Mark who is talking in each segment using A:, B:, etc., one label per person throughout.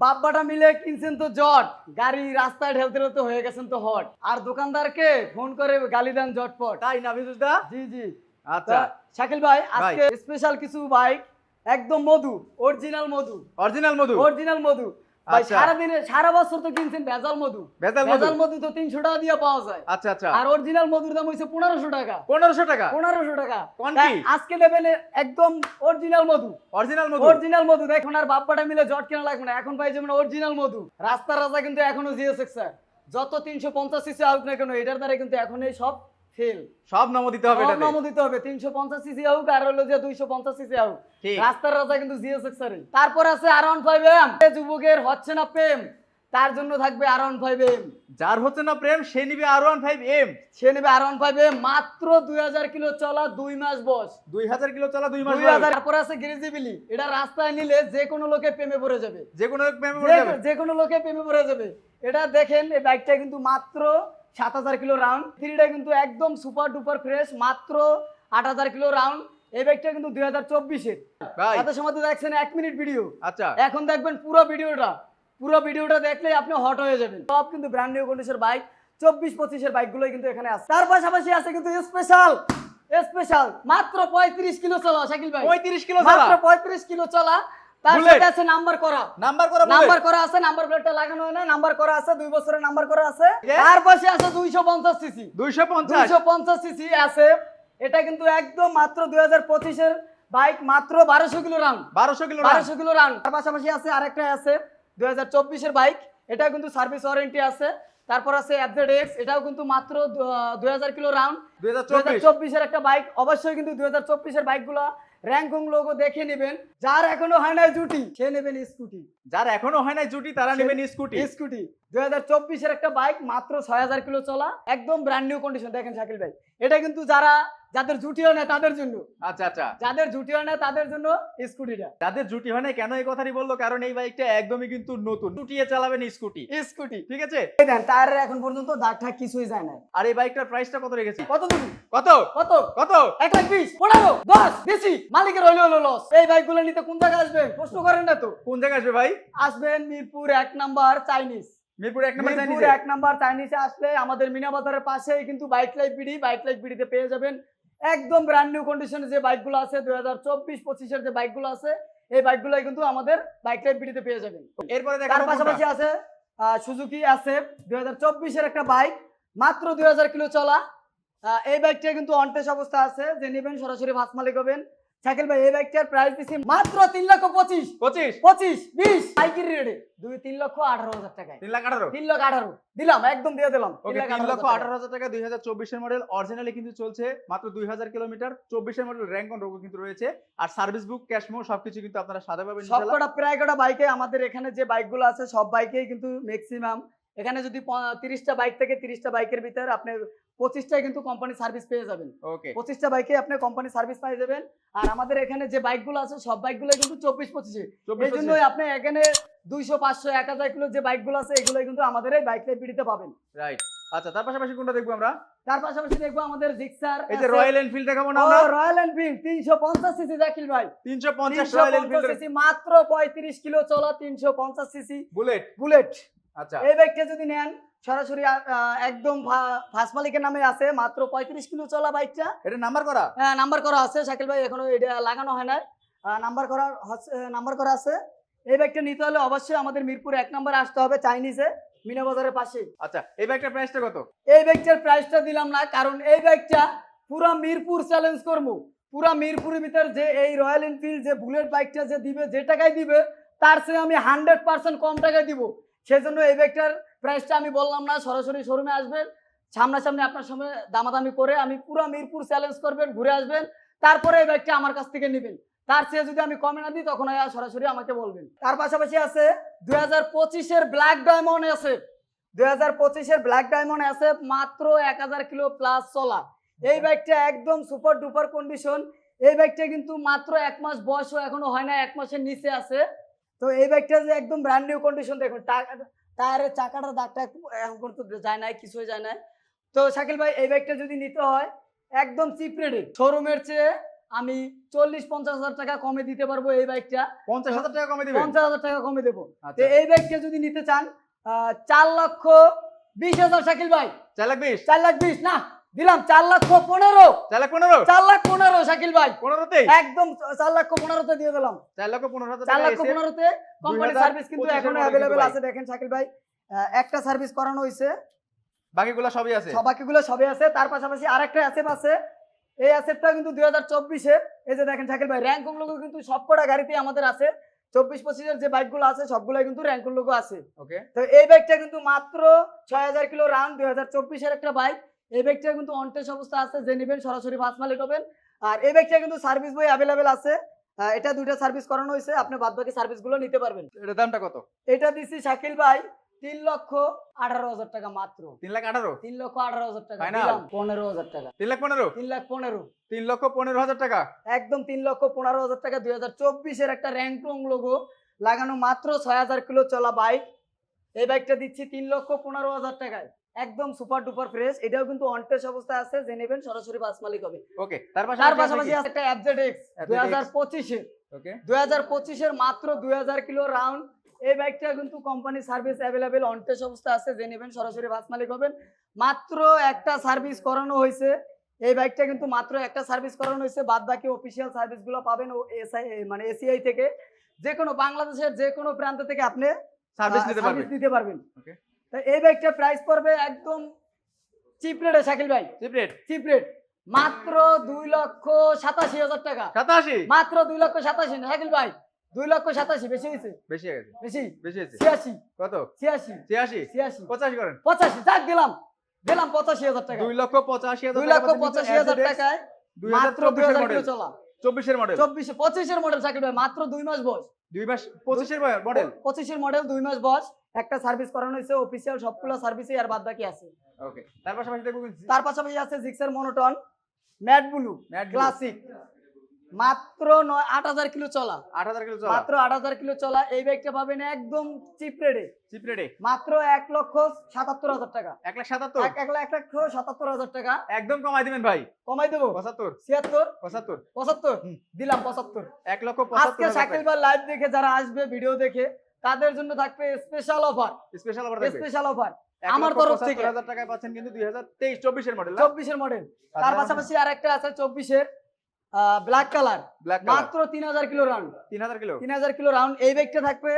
A: বাব্বাটা মিলে কিনছেন তো জট। গাড়ি রাস্তায় ঢেলতে ঢেলতে হয়ে গেছেন তো হট। আর দোকানদারকে ফোন করে গালি দেন জটপট।
B: তাই না বিদুষদা
A: জি জি।
B: আচ্ছা।
A: শাকিল ভাই আজকে স্পেশাল কিছু বাইক একদম মধু অরিজিনাল মধু।
B: অরিজিনাল মধু?
A: অরিজিনাল মধু। ভাই
B: আচ্ছা।
A: সারা দিনে সারা বছর তো কিনছেন ভেজাল মধু।
B: ভেজাল মধু।
A: ভেজাল মধু তো তিনশো টাকা দিয়ে পাওয়া যায়।
B: আচ্ছা আচ্ছা।
A: আর অরিজিনাল মধুর দাম টাকা।
B: টাকা?
A: টাকা। আজকে নেবেন একদম অরিজিনাল মধু।
B: অরিজিনাল মধু?
A: অরিজিনাল মধু। আর বাপ্পাটা মিলে জট কেনা লাগবে না। এখন পাই যেমন অরিজিনাল মধু রাস্তার রাজা কিন্তু এখনও জিএসএক্স স্যার যত তিনশো পঞ্চাশ সিসি আউট না কেন এটার দ্বারা কিন্তু এখন এই সব ফেল।
B: সব নম দিতে হবে
A: নম দিতে হবে। তিনশো পঞ্চাশ সিসি আউক আর হলো যে দুইশো পঞ্চাশ সিসি আউক
B: ঠিক।
A: রাস্তার রাজা কিন্তু স্যার তারপর আছে আর ওয়ান ফাইভ এম যুবকের হচ্ছে না প্রেম তার জন্য থাকবে আর ওয়ান ফাইভ এম
B: যার হচ্ছে না প্রেম সে নিবে আর ওয়ান ফাইভ এম
A: সে নেবে আর ওয়ান ফাইভ এম মাত্র দুই হাজার কিলো চলা দুই মাস বস
B: দুই হাজার কিলো চলা দুই মাস
A: দুই। হাজার। তারপর আছে গ্রেজিবিলি। এটা রাস্তায় নিলে যে কোনো লোকে প্রেমে পড়ে যাবে।
B: যে কোনো প্রেমে পড়ে যাবে।
A: যে কোনো লোকে প্রেমে পড়ে যাবে। এটা দেখেন এই বাইকটা কিন্তু মাত্র সাত হাজার কিলো রাউন্ড থ্রিটা কিন্তু একদম সুপার ডুপার ফ্রেশ মাত্র আট হাজার কিলো রাউন্ড এই বাইকটা কিন্তু দুই হাজার চব্বিশের। এত সময় তো দেখছেন এক মিনিট ভিডিও
B: আচ্ছা।
A: এখন দেখবেন পুরো ভিডিওটা পুরো ভিডিওটা দেখলেই আপনি হট হয়ে যাবেন। সব কিন্তু ব্র্যান্ড নিউ কন্ডিশনের বাইক চব্বিশ পঁচিশের বাইকগুলোই কিন্তু এখানে আছে। তার পাশাপাশি আছে কিন্তু স্পেশাল স্পেশাল মাত্র পঁয়ত্রিশ কিলো চলা শাকিল ভাই।
B: পঁয়ত্রিশ কিলো
A: মাত্র পঁয়ত্রিশ কিলো চলা। তার সাথে আছে নাম্বার করা।
B: নাম্বার করা
A: নাম্বার করা আছে নাম্বার প্লেটটা লাগানো হয় না নাম্বার করা আছে দুই বছরের নাম্বার করা আছে। তার পাশে আছে দুইশো পঞ্চাশ সিসি।
B: দুইশো পঞ্চাশ।
A: দুইশো পঞ্চাশ সিসি আছে এটা কিন্তু একদম মাত্র পঁচিশের বাইক মাত্র কিলো রাউন্ড
B: বারোশো কিলো
A: বারোশো কিলো রাউন্ড তার পাশাপাশি আছে আরেকটা আছে দুই হাজার বাইক। এটা কিন্তু সার্ভিস ওয়ারেন্টি আছে। তারপর আছে অ্যাপজেড এক্স এটাও কিন্তু মাত্র দুই হাজার কিলো রাউন্ড
B: দুই হাজার চব্বিশ।
A: চব্বিশের একটা বাইক। অবশ্যই কিন্তু দুই হাজার চব্বিশের বাইকগুলো র্যাঙ্কং লোগো দেখে নেবেন। যার এখনও হয় না জুটি সে নেবেন স্কুটি।
B: যার এখনও হয় নাই জুটি তারা নেবেন স্কুটি।
A: স্কুটি। দুই হাজার চব্বিশের একটা বাইক মাত্র ছয় হাজার কিলো চলা একদম ব্র্যান্ড নিউ কন্ডিশন দেখেন শাকিল ভাই এটা কিন্তু যারা যাদের জুটি হয় না তাদের জন্য।
B: আচ্ছা আচ্ছা।
A: যাদের জুটি হয় না তাদের জন্য স্কুটিটা।
B: যাদের জুটি হয় নাই কেন এই কথাটি বলল? কারণ এই বাইকটা একদমই কিন্তু নতুন। টুটিয়ে চালাবেন স্কুটি।
A: স্কুটি।
B: ঠিক আছে?
A: দেন তার এখন পর্যন্ত দাগটা কিছুই যায় না
B: আর এই বাইকটার প্রাইসটা কত রেখেছি?
A: কত দিবি
B: কত?
A: কত?
B: কত?
A: এক লাখ বিশ। পনেরো দশ বেশি। মালিকের হইলে হলো লস এই বাইকগুলো নিতে কোন জায়গায় আসবেন? প্রশ্ন করেন না তো।
B: কোন জায়গায় আসবে ভাই?
A: আসবেন মিরপুর এক নাম্বার চাইনিজ।
B: মিরপুর এক নম্বর
A: মিরপুর এক নাম্বার চাইনিজে আসলে আমাদের মিনা বাজারের পাশেই কিন্তু bike life BD. Bike life বিডিতে পেয়ে যাবেন একদম ব্র্যান্ড নিউ কন্ডিশনে যে বাইকগুলো আছে দুই হাজার চব্বিশ পঁচিশের যে বাইকগুলো আছে এই বাইকগুলোই কিন্তু আমাদের বাইক লাইফ ভিডিওতে পেয়ে যাবেন।
B: এরপরে
A: তার পাশাপাশি আছে সুজুকি আছে দুই হাজার চব্বিশের একটা বাইক মাত্র দুই হাজার কিলো চলা। এই বাইকটা কিন্তু অনটেস অবস্থা আছে যে নেবেন সরাসরি ভাত মালিক হবেন। সাইকেল ভাই এই বাইকটার প্রাইস দিচ্ছি মাত্র তিন লক্ষ পঁচিশ।
B: পঁচিশ?
A: পঁচিশ বিশ। রেটে দুই তিন লক্ষ আঠারো হাজার টাকায়।
B: তিন লাখ আঠারো?
A: তিন লক্ষ আঠারো। দিলাম একদম দিয়ে দিলাম।
B: তিন লক্ষ আঠারো হাজার টাকা দুই হাজার চব্বিশের মডেল অরিজিনালি কিন্তু চলছে মাত্র দুই হাজার কিলোমিটার। চব্বিশের মডেল র্যাঙ্ক অন রোগো কিন্তু রয়েছে। আর সার্ভিস বুক ক্যাশমো সবকিছু কিন্তু আপনারা সাদা পাবেন
A: প্রায় কটা বাইকে আমাদের এখানে যে বাইকগুলো আছে সব বাইকেই কিন্তু ম্যাক্সিমাম এখানে যদি তিরিশটা বাইক থেকে তিরিশটা বাইকের ভিতর আপনি পঁচিশটায় কিন্তু কোম্পানি সার্ভিস পেয়ে যাবেন।
B: ওকে
A: পঁচিশটা বাইকে আপনি কোম্পানি সার্ভিস পেয়ে যাবেন। আর আমাদের এখানে যে বাইকগুলো আছে সব বাইকগুলো কিন্তু চব্বিশ পঁচিশে। এই জন্যই আপনি এখানে দুইশো পাঁচশো এক হাজার কিলো যে বাইকগুলো আছে এগুলো কিন্তু আমাদের এই বাইক পিড়িতে পাবেন।
B: রাইট আচ্ছা তার পাশাপাশি কোনটা দেখব আমরা?
A: তার পাশাপাশি দেখব আমাদের জিক্সার
B: এই যে রয়্যাল এনফিল্ড দেখাবো না আমরা?
A: রয়্যাল এনফিল্ড তিনশো পঞ্চাশ সিসি জাকিল ভাই।
B: তিনশো পঞ্চাশ
A: তিনশো
B: রয়্যাল এনফিল্ড
A: সিসি মাত্র পঁয়ত্রিশ কিলো চলা তিনশো পঞ্চাশ সিসি
B: বুলেট
A: বুলেট এই বাইকটা যদি নেন সরাসরি একদম ফার্স্ট মালিকের নামে আছে মাত্র পঁয়ত্রিশ কিলো চলা বাইকটা।
B: এটা নাম্বার করা?
A: হ্যাঁ নাম্বার করা আছে শাকিল ভাই এখনও এটা লাগানো হয় না নাম্বার করা নাম্বার করা আছে। এই বাইকটা নিতে হলে অবশ্যই আমাদের মিরপুর এক নম্বরে আসতে হবে চাইনিজে মিনা বাজারের পাশে
B: আচ্ছা এই বাইকটার প্রাইসটা কত?
A: এই বাইকটার প্রাইসটা দিলাম না কারণ এই বাইকটা পুরা মিরপুর চ্যালেঞ্জ করব। পুরা মিরপুরের ভিতর যে এই রয়্যাল এনফিল্ড যে বুলেট বাইকটা যে দিবে যে টাকায় দিবে তার চেয়ে আমি হান্ড্রেড পার্সেন্ট কম টাকায় দিব। সেজন্য এই বাইকটার প্রাইসটা আমি বললাম না, সরাসরি শোরুমে আসবেন, সামনাসামনি আপনার সঙ্গে দামাদামি করে আমি পুরো মিরপুর চ্যালেঞ্জ করবেন, ঘুরে আসবেন, তারপরে এই বাইকটা আমার কাছ থেকে নেবেন। তার চেয়ে যদি আমি কমে না দিই, তখন সরাসরি আমাকে বলবেন। তার পাশাপাশি আছে দুই হাজার পঁচিশের ব্ল্যাক ডায়মন্ড আছে। দুই হাজার পঁচিশের ব্ল্যাক ডায়মন্ড আছে মাত্র এক হাজার কিলো প্লাস চলা এই বাইকটা একদম সুপার ডুপার কন্ডিশন এই বাইকটা কিন্তু মাত্র এক মাস বয়সও এখনও হয় না, এক মাসের নিচে আছে। তো এই বাইকটা যে একদম ব্র্যান্ড নিউ কন্ডিশন দেখুন টায়ারের চাকাটার দাগটা এখন পর্যন্ত যায় নাই কিছুই যায় নাই। তো শাকিল ভাই এই বাইকটা যদি নিতে হয় একদম চিপ রেটে শোরুমের চেয়ে আমি চল্লিশ পঞ্চাশ হাজার টাকা কমে দিতে পারব এই বাইকটা
B: পঞ্চাশ হাজার টাকা কমে দেবো
A: পঞ্চাশ হাজার টাকা কমে দেবো। তো
B: আচ্ছা।
A: এই বাইকটা যদি নিতে চান চার লক্ষ বিশ হাজার শাকিল ভাই।
B: চার লাখ বিশ?
A: চার লাখ বিশ না। দিলাম চার লক্ষ পনেরো।
B: চার লাখ পনেরো?
A: চার লাখ পনেরো শাকিল ভাই।
B: পনেরোতেই?
A: একদম চার লক্ষ পনেরোতে দিয়ে দিলাম।
B: চার লক্ষ পনেরো
A: চার লক্ষ পনেরোতে কোম্পানি সার্ভিস কিন্তু
B: এখনও
A: অ্যাভেলেবেল আছে। দেখেন শাকিল ভাই একটা সার্ভিস করানো হয়েছে
B: বাকিগুলো সবই আছে?
A: সবাইগুলো সবে আছে। তার পাশাপাশি আরেকটা অ্যাসেপ আছে। এই অ্যাসেপটা কিন্তু দুই হাজার চব্বিশে। এই যে দেখেন শাকিল ভাই র্যাঙ্কুং লোগো কিন্তু সবকটা গাড়িতে আমাদের আছে। চব্বিশ পঁচিশের যে বাইকগুলো আছে সবগুলো কিন্তু র্যাঙ্কুং লোগো আছে।
B: ওকে
A: তো এই বাইকটা কিন্তু মাত্র ছয় হাজার কিলো রান দুই হাজার চব্বিশের একটা বাইক এই বাইকটা কিন্তু অনটেস অবস্থা আছে যে নেবেন সরাসরি ফাঁস মালিক হবেন। আর এই বাইকটা কিন্তু সার্ভিস বই অ্যাভেলেবেল আছে। এটা দুইটা সার্ভিস করানো হয়েছে আপনি বাদ বাকি সার্ভিসগুলো নিতে পারবেন।
B: এটার দামটা কত?
A: এটা দিচ্ছি শাকিল ভাই তিন লক্ষ আঠারো হাজার টাকা মাত্র।
B: তিন লাখ আঠারো?
A: তিন লক্ষ আঠারো হাজার টাকা। পনেরো হাজার টাকা।
B: তিন লাখ পনেরো?
A: তিন লাখ পনেরো।
B: তিন লক্ষ পনেরো হাজার টাকা?
A: একদম তিন লক্ষ পনেরো হাজার টাকা। দুই হাজার চব্বিশের একটা র্যাঙ্কং লোগো লাগানো মাত্র ছয় হাজার কিলো চলা বাইক এই বাইকটা দিচ্ছি তিন লক্ষ পনেরো হাজার টাকায়। একদম সুপার ডুপার ফ্রেশ এটাও কিন্তু অনটেস অবস্থায় আছে যে নেবেন সরাসরি বাস মালিক হবে।
B: ওকে তার পাশাপাশি
A: পাশাপাশি আছে একটা অ্যাবজেড এক্স দুই হাজার পঁচিশের
B: ওকে
A: দুই হাজার পঁচিশের মাত্র দুই হাজার কিলো রাউন্ড এই বাইকটা কিন্তু কোম্পানি সার্ভিস অ্যাভেলেবেল অনটেস অবস্থা আছে যে নেবেন সরাসরি বাস মালিক হবেন। মাত্র একটা সার্ভিস করানো হয়েছে। এই বাইকটা কিন্তু মাত্র একটা সার্ভিস করানো হয়েছে। বাদ বাকি অফিসিয়াল সার্ভিসগুলো পাবেন ও এসআই মানে এসিআই থেকে। যে কোনো বাংলাদেশের যে কোনো প্রান্ত থেকে আপনি
B: সার্ভিস নিতে পারবে
A: সার্ভিস নিতে পারবেন।
B: Okay.
A: তো এই বাইকটা প্রাইস পড়বে একদম চিপ রেটে শাকিল ভাই।
B: চিপ রেট
A: চিপ রেট মাত্র দুই লক্ষ সাতাশি হাজার টাকা।
B: সাতাশি?
A: মাত্র দুই লক্ষ সাতাশি শাকিল ভাই। দুই লক্ষ সাতাশি বেশি হয়েছে?
B: বেশি হয়ে গেছে।
A: বেশি?
B: বেশি হয়েছে?
A: ছিয়াশি।
B: কত?
A: ছিয়াশি।
B: ছিয়াশি?
A: ছিয়াশি।
B: পঁচাশি করেন।
A: পঁচাশি যাক দিলাম। দিলাম পঁচাশি হাজার টাকা।
B: দুই লক্ষ পঁচাশি হাজার
A: দুই লক্ষ পঁচাশি হাজার টাকায় মাত্র দুই হাজার চলা।
B: চব্বিশের মডেল
A: চব্বিশে পঁচিশের মডেল সাইকেল ভাই মাত্র দুই মাস বয়স।
B: দুই মাস পঁচিশের মডেল
A: পঁচিশের মডেল দুই মাস বয়স একটা সার্ভিস করানো হয়েছে অফিসিয়াল সবগুলো সার্ভিসে আর বাদ বাকি আছে।
B: ওকে তার পাশাপাশি দেখব
A: তার পাশাপাশি আছে জিক্সের monotone matte blue
B: matte
A: classic মাত্র নয় আট হাজার কিলো চলা।
B: আট হাজার কিলো চলা।
A: মাত্র আট হাজার কিলো চলা এই বাইকটা পাবেন একদম চিপ রেটে
B: চিপ রেটে
A: মাত্র এক লক্ষ সাতাত্তর হাজার টাকা।
B: এক লাখ সাতাত্তর?
A: এক লাখ এক লক্ষ সাতাত্তর হাজার টাকা।
B: একদম কমাই দিবেন ভাই।
A: কমাই দেবো?
B: পঁচাত্তর।
A: ছিয়াত্তর?
B: পঁচাত্তর।
A: পঁচাত্তর? দিলাম পঁচাত্তর।
B: এক লক্ষ
A: আজকে শাকিল ভাই লাইভ দেখে যারা আসবে ভিডিও দেখে তাদের জন্য থাকবে special offer
B: special offer
A: special offer আমার তরফ থেকে।
B: হাজার টাকায় পাচ্ছেন কিন্তু দুই হাজার তেইশ চব্বিশের মডেল
A: চব্বিশের মডেল তার পাশাপাশি আর একটা আছে চব্বিশের। ব্ল্যাক কালার মাত্র তিন হাজার কিলো রাউন্ড
B: তিন হাজার কিলো।
A: তিন হাজার কিলো রাউন্ড এই বাইকটা থাকবে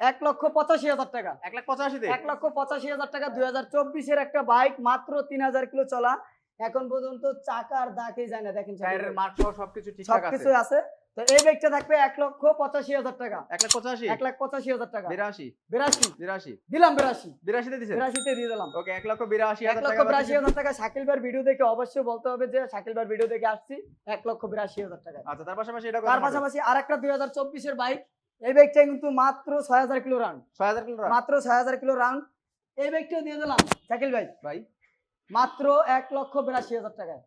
A: এক লক্ষ পঁচাশি হাজার টাকা।
B: এক লাখ পঁচাশি
A: এক লক্ষ পঁচাশি হাজার টাকা দুই হাজার চব্বিশের একটা বাইক মাত্র তিন হাজার কিলো চলা। এখন পর্যন্ত চাকার দাগে যায় না দেখেন
B: টায়ারের মার্ক সবকিছু ঠিকঠাক আছে।
A: সবকিছু আছে। তো এই বাইকটা থাকবে এক লক্ষ পঁচাশি হাজার টাকা।
B: এক লাখ পঁচাশি?
A: এক লাখ পঁচাশি হাজার টাকা।
B: বিরাশি?
A: বিরাশি?
B: বিরাশি?
A: দিলাম বিরাশি।
B: বিরাশিতে দিচ্ছেন
A: বিরাশিতে দিয়ে দিলাম।
B: ওকে এক লক্ষ বিরাশি
A: এক লক্ষ বিরাশি হাজার টাকা শাকিল ভাইয়ের ভিডিও দেখে অবশ্যই বলতে হবে যে শাকিল ভাইয়ের ভিডিও দেখে আসছি এক লক্ষ বিরাশি হাজার টাকা।
B: আচ্ছা তার পাশাপাশি এটা
A: তার পাশাপাশি আর একটা দুই হাজার চব্বিশের বাইক এই বাইকটা কিন্তু মাত্র ছয় হাজার কিলো রান
B: ছয় হাজার কিলো
A: মাত্র ছয় হাজার কিলো রাউন্ড এই বাইকটাও দিয়ে দিলাম শাকিল ভাই।
B: ভাই?
A: মাত্র এক লক্ষ বিরাশি হাজার টাকায়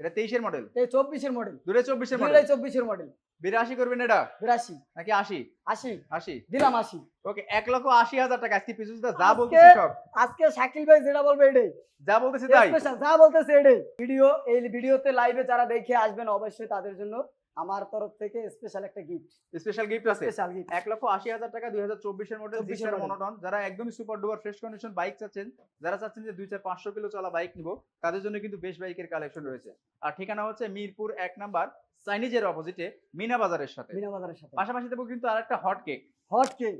B: এটা তেইশের মডেল
A: চব্বিশের মডেল
B: চব্বিশের মডেল
A: চব্বিশের মডেল
B: বিরাশি করবেন এটা?
A: বিরাশি।
B: নাকি আশি?
A: আশি।
B: আশি?
A: দিলাম আশি।
B: ওকে এক লক্ষ আশি হাজার টাকা। আজকে পিছু যা সব।
A: আজকে শাকিল ভাই যেটা বলবে এটাই।
B: যা বলতেছে তাই?
A: যা বলতেছে এটাই। ভিডিও এই ভিডিওতে লাইভে যারা দেখে আসবেন অবশ্যই তাদের জন্য আমার তরফ থেকে স্পেশাল একটা গিফট
B: স্পেশাল গিফট আছে?
A: স্পেশাল গিফট
B: এক লক্ষ আশি হাজার টাকা দুই হাজার চব্বিশের মডেল
A: 24 এর
B: জিক্সার
A: model।
B: মনোটন যারা একদমই super duper fresh condition bike চাচ্ছেন যারা চাচ্ছেন যে দুই চার পাঁচশো কিলো চলা বাইক নিব তাদের জন্য কিন্তু বেশ বাইকের কালেকশন রয়েছে। আর ঠিকানা হচ্ছে মিরপুর এক নাম্বার চাইনিজের অপোজিটে মিনা বাজারের সাথে।
A: মিনা বাজারের সাথে।
B: পাশাপাশি দেবো কিন্তু আর একটা হট কেক
A: হট কেক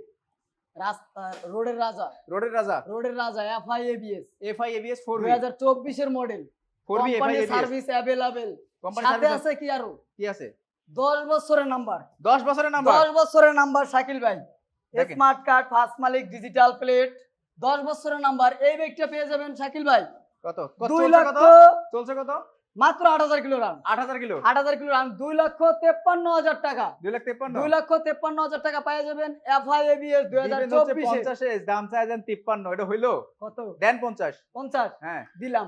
A: রাস্তা রোডের রাজা।
B: রোডের রাজা।
A: রোডের রাজা FI ABS
B: F I ABS four
A: দুই
B: বি
A: হাজার চব্বিশের model
B: four B F I ABS
A: service available
B: company
A: সাথে আছে কি আরও?
B: কি আছে?
A: দশ বছরের নাম্বার
B: দশ বছরের নাম্বার
A: দশ বছরের নাম্বার শাকিল ভাই। স্মার্ট কার্ড ফার্স্ট মালিক ডিজিটাল প্লেট দশ বছরের নাম্বার এই ব্যাগটা পেয়ে যাবেন শাকিল ভাই।
B: কত?
A: দুই লক্ষ
B: কত? চলছে কত?
A: মাত্র আট হাজার কিলো রান
B: আট হাজার কিলো?
A: আট হাজার কিলো রান দুই লক্ষ তেপ্পান্ন হাজার টাকা।
B: দুই লাখ তেপ্পান্ন?
A: দুই লক্ষ তেপ্পান্ন হাজার টাকা পেয়ে যাবেন। এফআই এবিএস দুই হাজার চব্বিশে।
B: পঞ্চাশে দাম চাইছেন তিপ্পান্ন এটা হইল?
A: কত?
B: দেন পঞ্চাশ।
A: পঞ্চাশ?
B: হ্যাঁ।
A: দিলাম।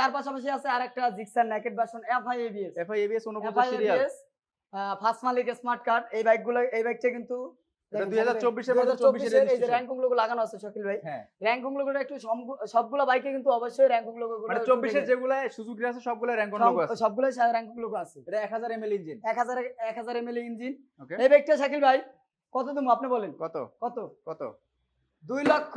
A: তার পাশাপাশি আছে আরেকটা Gixxer naked version FI ABS
B: F I ABS
A: FI
B: উনপঞ্চাশ
A: ফার্স্ট মালিক স্মার্ট কার্ড এই বাইকগুলো এই বাইকটা কিন্তু
B: এটা
A: দেখেন
B: 2024 এর
A: শাকিল ভাই,
B: মধ্যে 24 এর
A: 2024 এই যে
B: registration।
A: র্যাঙ্কিং লোগো লাগানো আছে শাকিল ভাই
B: হ্যাঁ।
A: লোগোটা একটু সবগুলো বাইকে কিন্তু অবশ্যই র্যাঙ্কিং লোগো
B: মানে 24 এর সুজুকি আছে সবগুলা র্যাঙ্ক লোগো আছে।
A: সবগুলো র্যাঙ্কিং লোগো আছে।
B: এটা 1000 ml ইঞ্জিন
A: এক হাজার এক হাজার এম ইঞ্জিন এই বাইকটা শাকিল ভাই কত আপনি বলেন?
B: কত?
A: কত?
B: কত?
A: দুই লক্ষ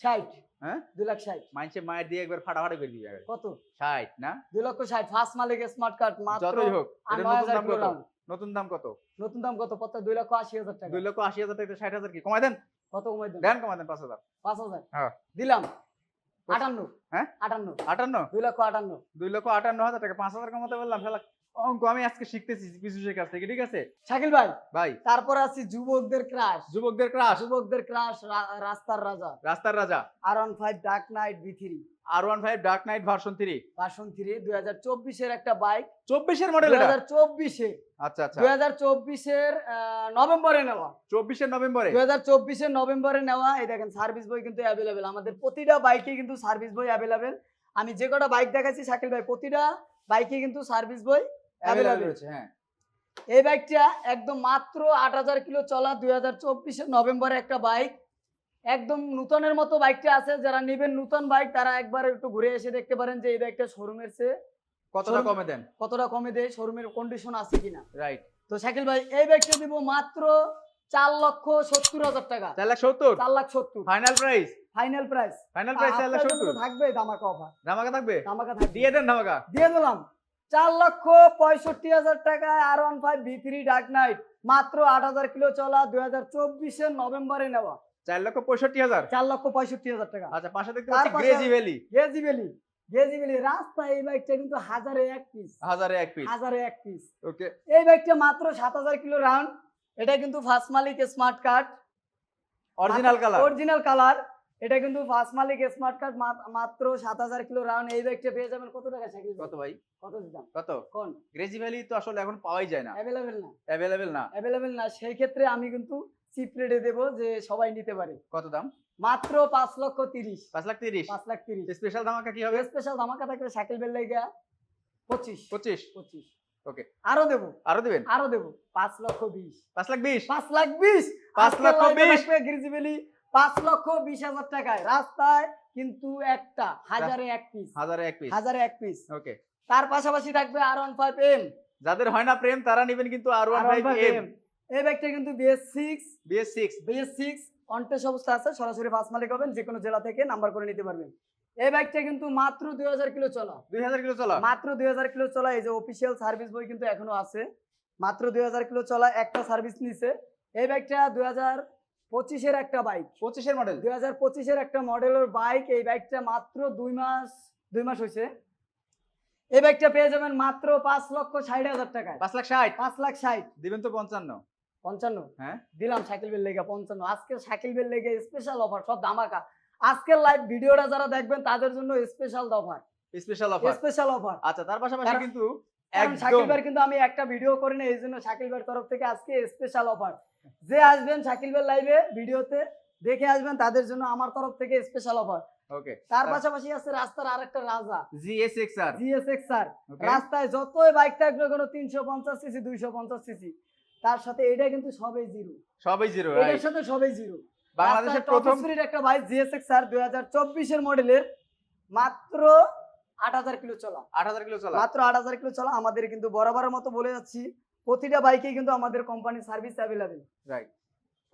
A: ষাট।
B: হ্যাঁ?
A: দুই লাখ ষাট।
B: মাইনছে মায়ের দিয়ে একবার ফাটাফাটি করে দিবে।
A: কত?
B: 60 না?
A: দুই লক্ষ ষাট। ফার্স্ট মালিক স্মার্ট কার্ড মাত্র
B: যতই হোক
A: আর
B: এটার
A: নয়
B: নতুন দাম কত? নতুন দাম কত?
A: নতুন দাম কত? কত দুই লক্ষ আশি হাজার টাকা।
B: দুই লক্ষ আশি হাজার থেকে ষাট হাজার কি? কমাই দেন।
A: কত কমাই দেন?
B: দেন কমাই দেন পাঁচ হাজার।
A: পাঁচ হাজার।
B: হ্যাঁ।
A: দিলাম। আটান্ন।
B: হ্যাঁ?
A: আটান্ন।
B: আটান্ন?
A: দুই লক্ষ আটান্ন।
B: দুই লক্ষ আটান্ন হাজার টাকা পাঁচ হাজার কমাতে বললাম শালা অঙ্ক আমি আজকে শিখতেছি পিছুষের কাছ থেকে ঠিক আছে?
A: শাকিল ভাই
B: ভাই।
A: তারপর আছি যুবকদের ক্রাশ
B: যুবকদের ক্রাশ
A: যুবকদের ক্রাশ রাস্তার রাজা।
B: রাস্তার রাজা।
A: R one five Dark Knight V three
B: R one five Dark Knight version three
A: version three দুই হাজার চব্বিশের একটা বাইক
B: চব্বিশের মডেল
A: দুই হাজার চব্বিশে।
B: আচ্ছা আচ্ছা।
A: দুই হাজার চব্বিশের নভেম্বরে নেওয়া।
B: চব্বিশের নভেম্বরে?
A: দুই হাজার চব্বিশের নভেম্বরে নেওয়া। এই দেখেন সার্ভিস বই কিন্তু অ্যাভেলেবেল আমাদের প্রতিটা বাইকে কিন্তু সার্ভিস বই অ্যাভেলেবেল আমি যে কটা বাইক দেখাচ্ছি শাকিল ভাই প্রতিটা বাইকে কিন্তু সার্ভিস বই
B: অ্যাভেলেবেল রয়েছে হ্যাঁ।
A: এই বাইকটা একদম মাত্র আট হাজার কিলো চলা দুই হাজার চব্বিশের নভেম্বরে একটা বাইক একদম নূতনের মতো বাইকটা আছে যারা নেবেন নূতন বাইক তারা একবার একটু ঘুরে এসে দেখতে পারেন যে এই বাইকটা শোরুমের চেয়ে
B: কতটা কমে দেন?
A: কতটা কমে দেয় শোরুমের কন্ডিশন আছে কিনা।
B: রাইট
A: তো শাকিল ভাই এই বাইকটা দিব মাত্র চার লক্ষ সত্তর হাজার টাকা।
B: চার লাখ সত্তর?
A: চার লাখ সত্তর।
B: Final price
A: final price
B: final price চার লাখ সত্তর?
A: থাকবে ধামাকা অফার
B: ধামাকা থাকবে?
A: ধামাকা থাকবে।
B: দিয়ে দেন ধামাকা?
A: দিয়ে দিলাম। চার লক্ষ পঁয়ষট্টি হাজার টাকায় R one five V three Dark Knight মাত্র আট হাজার কিলো চলা দুই হাজার চব্বিশের নভেম্বরে নেওয়া।
B: চার লক্ষ পঁয়ষট্টি হাজার?
A: চার লক্ষ পঁয়ষট্টি হাজার টাকা।
B: আচ্ছা পাশে দেখতে পাচ্ছি গ্রেজি ভ্যালি
A: গেজি ভ্যালি গেজি ভ্যালি রাস্তা এই বাইকটা কিন্তু হাজারে এক পিস
B: হাজারে এক পিস
A: হাজারে এক পিস
B: ওকে
A: এই বাইকটা মাত্র সাত হাজার কিলো রাউন্ড এটা কিন্তু ফার্স্ট মালিক smart card
B: original colour
A: original colour এটা কিন্তু ফার্স্ট মালিক স্মার্ট কার্ড মাত্র সাত হাজার কিলো রাউন্ড এই পেয়ে যাবেন কত টাকা সাইকেল
B: কত ভাই?
A: কত দিতাম
B: কত?
A: কোন?
B: গ্রেজি ভ্যালি তো আসলে এখন পাওয়াই যায় না।
A: অ্যাভেলেবেল না।
B: অ্যাভেলেবেল না।
A: অ্যাভেলেবেল না। সেই ক্ষেত্রে আমি কিন্তু চিপ রেটে দেবো যে সবাই নিতে পারে।
B: কত দাম?
A: মাত্র পাঁচ লক্ষ তিরিশ।
B: পাঁচ লাখ তিরিশ?
A: পাঁচ লাখ তিরিশ।
B: স্পেশাল ধামাকা কি হবে?
A: স্পেশাল ধামাকা থাকবে সাইকেল বেল লেগা পঁচিশ।
B: পঁচিশ?
A: পঁচিশ।
B: ওকে।
A: আরও দেবো।
B: আরও দিবেন?
A: আরও দেবো। পাঁচ লক্ষ বিশ।
B: পাঁচ লাখ বিশ?
A: পাঁচ লাখ বিশ।
B: পাঁচ লক্ষ বিশ।
A: গ্রিজিবেলি। পাঁচ লক্ষ বিশ হাজার টাকায়। রাস্তায় কিন্তু একটা হাজারে এক পিস
B: হাজারে এক পিস
A: হাজারে এক পিস
B: ওকে।
A: তার পাশাপাশি থাকবে আর ওয়ান ফাইভ এম
B: যাদের হয় না প্রেম তারা নেবেন কিন্তু আর ওয়ান ফাইভ এম
A: এই ব্যাগটা কিন্তু BS six
B: BS six
A: BS six অনটেস অবস্থা আছে সরাসরি ফার্স্ট মালিক হবেন যে কোনো জেলা থেকে নাম্বার করে নিতে পারবেন। এই বাইকটা কিন্তু মাত্র দুই হাজার কিলো চলা।
B: দুই হাজার কিলো চলা?
A: মাত্র দুই হাজার কিলো চলা এই যে অফিসিয়াল সার্ভিস বই কিন্তু এখনও আছে। মাত্র দুই হাজার কিলো চলা একটা সার্ভিস নিছে। এই বাইকটা দুই হাজার পঁচিশের একটা বাইক
B: পঁচিশের মডেল
A: দুই হাজার পঁচিশের একটা মডেলের বাইক এই বাইকটা মাত্র দুই মাস দুই মাস হয়েছে এই বাইকটা পেয়ে যাবেন মাত্র পাঁচ লক্ষ ষাট হাজার টাকায়।
B: পাঁচ লাখ ষাট?
A: পাঁচ লাখ ষাট।
B: দিবেন তো পঞ্চান্ন।
A: পঞ্চান্ন।
B: হ্যাঁ?
A: দিলাম সাইকেল বেল লেগে পঞ্চান্ন। আজকে সাইকেল বেল লেগে স্পেশাল অফার সব ধামাকা। আজকের লাইভ ভিডিওটা যারা দেখবেন তাদের জন্য special offer
B: special offer
A: special offer
B: আচ্ছা তার পাশাপাশি কিন্তু
A: শাকিল
B: একদম
A: কিন্তু আমি একটা ভিডিও করি না এই জন্য শাকিল ভাইয়ের তরফ থেকে আজকে স্পেশাল অফার যে আসবেন শাকিল ভাই লাইভে ভিডিওতে দেখে আসবেন তাদের জন্য আমার তরফ থেকে স্পেশাল অফার
B: ওকে
A: তার পাশাপাশি আছে রাস্তার আরেকটা রাজা।
B: GS X R
A: GSX R রাস্তায় যতই বাইক থাকবে কোনো তিনশো পঞ্চাশ সিসি দুইশো পঞ্চাশ সিসি তার সাথে এটা কিন্তু সবই জিরো।
B: সবই জিরো
A: এটার সাথে সবই জিরো।
B: বাংলাদেশের প্রথম
A: একটা বাইক জিএসএক্স আর দুই হাজার চব্বিশের মডেলের মাত্র আট হাজার কিলো চলা।
B: আট হাজার কিলো চলা।
A: মাত্র আট হাজার কিলো চলা। আমাদের কিন্তু বরাবরের মতো বলে যাচ্ছি প্রতিটা বাইকে কিন্তু আমাদের কোম্পানি সার্ভিস অ্যাভেলেবেল
B: রাইট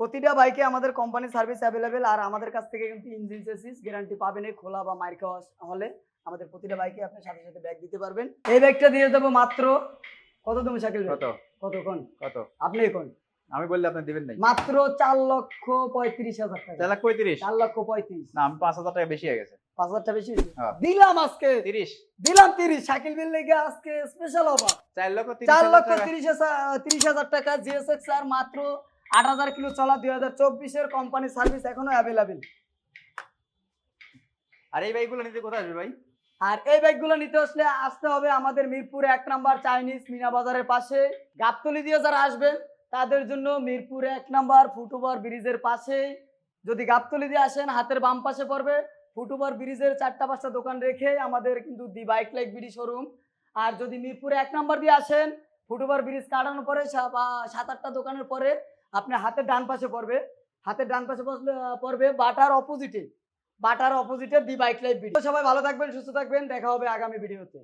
A: প্রতিটা বাইকে আমাদের কোম্পানি সার্ভিস অ্যাভেলেবেল আর আমাদের কাছ থেকে কিন্তু ইঞ্জিন চেসিস গ্যারান্টি পাবেন এই খোলা বা মাইর খাওয়া হলে। আমাদের প্রতিটা বাইকে আপনি সাথে সাথে ব্যাগ দিতে পারবেন। এই ব্যাগটা দিয়ে দেবো মাত্র কত তুমি শাকিল?
B: কত?
A: কত কোন?
B: কত?
A: আপনি কোন?
B: আমি বললে আপনি দিবেন নাই।
A: মাত্র চার লক্ষ পঁয়ত্রিশ হাজার টাকা।
B: চার লাখ পঁয়ত্রিশ?
A: চার লক্ষ পঁয়ত্রিশ।
B: না আমি পাঁচ হাজার টাকা বেশি হয়ে গেছে।
A: পাঁচ হাজারটা বেশি হয়েছে?
B: হ্যাঁ।
A: দিলাম আজকে।
B: তিরিশ?
A: দিলাম তিরিশ। শাকিল বিল লেগে আজকে স্পেশাল অফার
B: চার লক্ষ
A: চার
B: হাজার
A: লক্ষ
B: টাকা।
A: তিরিশ হাজার তিরিশ হাজার টাকা জিএসএক্স আর মাত্র আট হাজার কিলো চলা দুই হাজার চব্বিশের কোম্পানি সার্ভিস এখনও অ্যাভেলেবেল
B: আর এই বাইকগুলো নিতে কোথায় আসবে ভাই?
A: আর এই ব্যাগগুলো নিতে আসলে আসতে হবে আমাদের মিরপুর এক নাম্বার চাইনিজ মিনা বাজারের পাশে। গাবতলি দিয়ে যারা আসবেন, তাদের জন্য মিরপুর এক নাম্বার ফুটওভার ব্রিজের পাশে। যদি গাবতলি দিয়ে আসেন, হাতের বাম পাশে পড়বে ফুটওভার ব্রিজের চারটা পাঁচটা দোকান রেখে আমাদের কিন্তু the bike like BD showroom. আর যদি মিরপুরে এক নাম্বার দিয়ে আসেন, ফুটওভার ব্রিজ কাটানোর পরে সাত আটটা দোকানের পরে আপনার হাতের ডান পাশে পড়বে। হাতের ডান পাশে পড়বে বাটার অপোজিটে। বাটার অপোজিটে দি বাইক লাইফ ভিডিও। সবাই ভালো থাকবেন, সুস্থ থাকবেন। দেখা হবে আগামী ভিডিওতে।